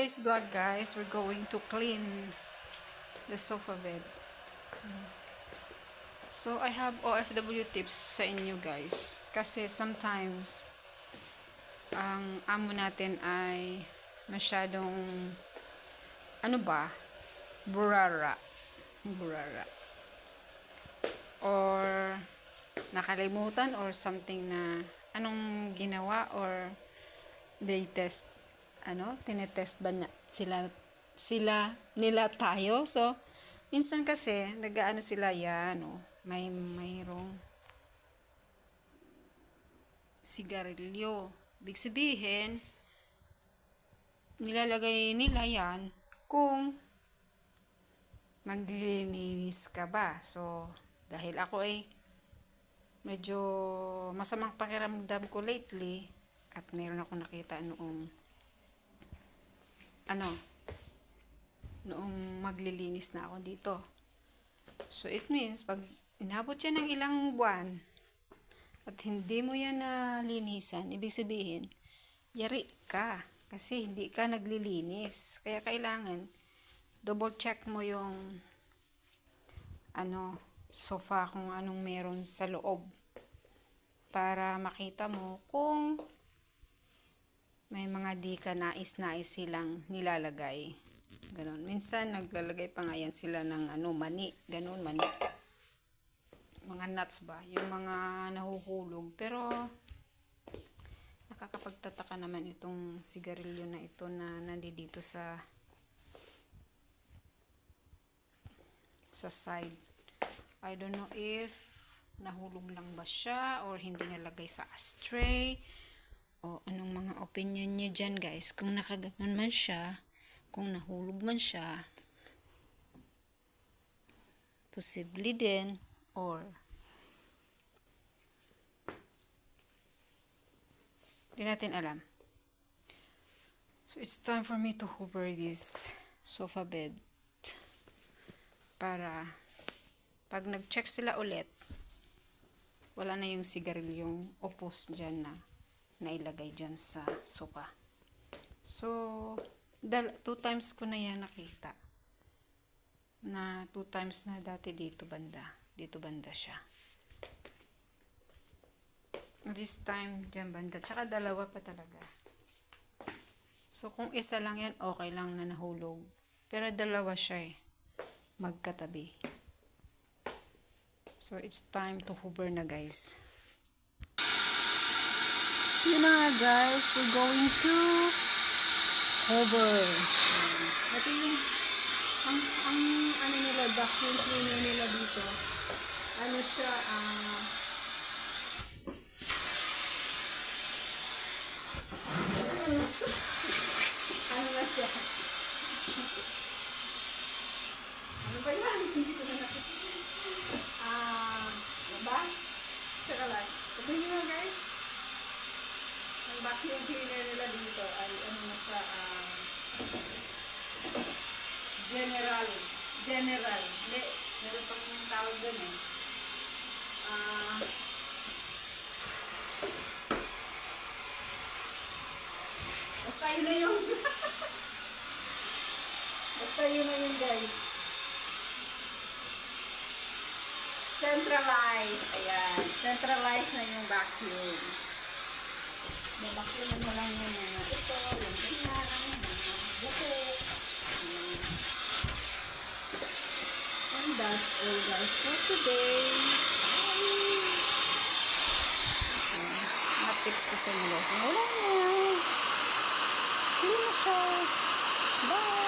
Today's vlog guys, we're going to clean the sofa bed. So I have OFW tips sa inyo guys. Kasi sometimes ang amo natin ay masyadong ano ba? Burara. Burara. Or nakalimutan or something na anong ginawa or they test ano, tinetest ba na sila sila nila tayo. So, minsan kasi nagaano sila yan, no? May mayroong sigarilyo. Big sabihin, nilalagay nila yan kung maglilinis ka ba. So, dahil ako ay medyo masamang pakiramdam ko lately at meron ako nakita noong ano, noong maglilinis na ako dito. So, it means, pag inabot yan ng ilang buwan, at hindi mo yan nalinisan, ibig sabihin, yari ka. Kasi hindi ka naglilinis. Kaya kailangan, double check mo yung, ano, sofa kung anong meron sa loob. Para makita mo kung may mga di ka nais-nais silang nilalagay. Ganon. Minsan, naglalagay pa nga yan sila ng ano, mani. Ganon, mani. Mga nuts ba? Yung mga nahuhulog. Pero, nakakapagtataka naman itong sigarilyo na ito na nandito sa sa side. I don't know if nahulog lang ba siya or hindi nalagay sa ashtray o anong mga opinion niyo dyan guys? Kung nakaganon man siya kung nahulog man siya posible din or hindi natin alam. So it's time for me to hoover this sofa bed para pag nag-check sila ulit wala na yung sigarilyong opos dyan na nailagay dyan sa sopa. So, dal two times ko na yan nakita. Na two times na dati dito banda. Dito banda siya. This time, dyan banda. Tsaka dalawa pa talaga. So, kung isa lang yan, okay lang na nahulog. Pero dalawa siya eh. Magkatabi. So, it's time to hoover na guys. Yun na guys, we're going to hover. Ito yung, ang, ang ano nila, vacuum cleaner nila dito. Ano siya, ah, ano na siya? ano ba yan? Hindi ko na nakita. Ah, ano ba? Teka lang. Sabihin nyo guys. Vacuum cleaner nila dito ay ano na siya, ah, general. General. Hindi, meron pang tawag doon eh. Ah, basta yun na yun. basta yun na yun guys. Centralized. Ayan. Centralized na yung vacuum. Babakyan mo lang yun yung ito, yung ganyan, yung buko. And that's all guys for today. Ayan. Mga tips ko sa inyo. Wala na. Hindi na siya. Bye!